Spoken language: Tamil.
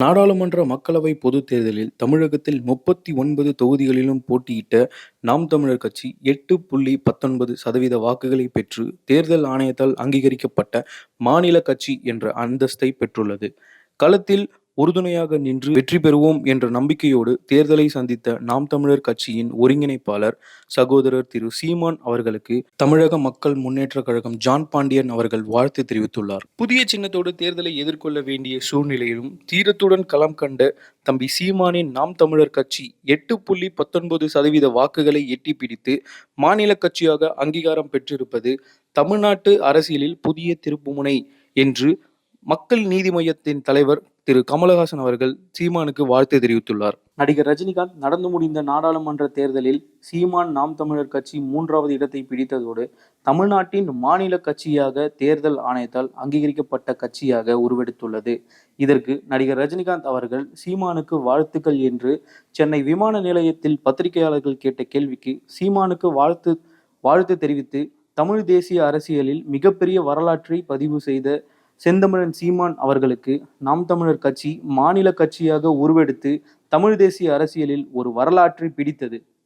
நாடாளுமன்ற மக்களவை பொதுத் தேர்தலில் தமிழகத்தில் முப்பத்தி ஒன்பது தொகுதிகளிலும் போட்டியிட்ட நாம் தமிழர் கட்சி எட்டு புள்ளி பத்தொன்பது சதவீத வாக்குகளை பெற்று தேர்தல் ஆணையத்தால் அங்கீகரிக்கப்பட்ட மாநில கட்சி என்ற அந்தஸ்தை பெற்றுள்ளது. களத்தில் உறுதுணையாக நின்று வெற்றி பெறுவோம் என்ற நம்பிக்கையோடு தேர்தலை சந்தித்த நாம் தமிழர் கட்சியின் ஒருங்கிணைப்பாளர் சகோதரர் திரு சீமான் அவர்களுக்கு தமிழக மக்கள் முன்னேற்ற கழகம் ஜான் பாண்டியன் அவர்கள் வாழ்த்து தெரிவித்துள்ளார். புதிய சின்னத்தோடு தேர்தலை எதிர்கொள்ள வேண்டிய சூழ்நிலையிலும் தீரத்துடன் களம் கண்ட தம்பி சீமானின் நாம் தமிழர் கட்சி எட்டு புள்ளி பத்தொன்பது சதவீத வாக்குகளை எட்டி பிடித்து மாநில கட்சியாக அங்கீகாரம் பெற்றிருப்பது தமிழ்நாட்டு அரசியலில் புதிய திருப்புமுனை என்று மக்கள் நீதி மையத்தின் தலைவர் திரு கமலஹாசன் அவர்கள் சீமானுக்கு வாழ்த்து தெரிவித்துள்ளார். நடிகர் ரஜினிகாந்த் நடந்து முடிந்த நாடாளுமன்ற தேர்தலில் சீமான் நாம் தமிழர் கட்சி மூன்றாவது இடத்தை பிடித்ததோடு தமிழ்நாட்டின் மாநில கட்சியாக தேர்தல் ஆணையத்தால் அங்கீகரிக்கப்பட்ட கட்சியாக உருவெடுத்துள்ளது. இதற்கு நடிகர் ரஜினிகாந்த் அவர்கள் சீமானுக்கு வாழ்த்துக்கள் என்று சென்னை விமான நிலையத்தில் பத்திரிகையாளர்கள் கேட்ட கேள்விக்கு சீமானுக்கு வாழ்த்து வாழ்த்து தெரிவித்து தமிழ் தேசிய அரசியலில் மிகப்பெரிய வரலாற்றை பதிவு செய்த செந்தமிழன் சீமான் அவர்களுக்கு நாம் தமிழர் கட்சி மாநில கட்சியாக உருவெடுத்து தமிழ் தேசிய அரசியலில் ஒரு வரலாற்றை பிடித்தது.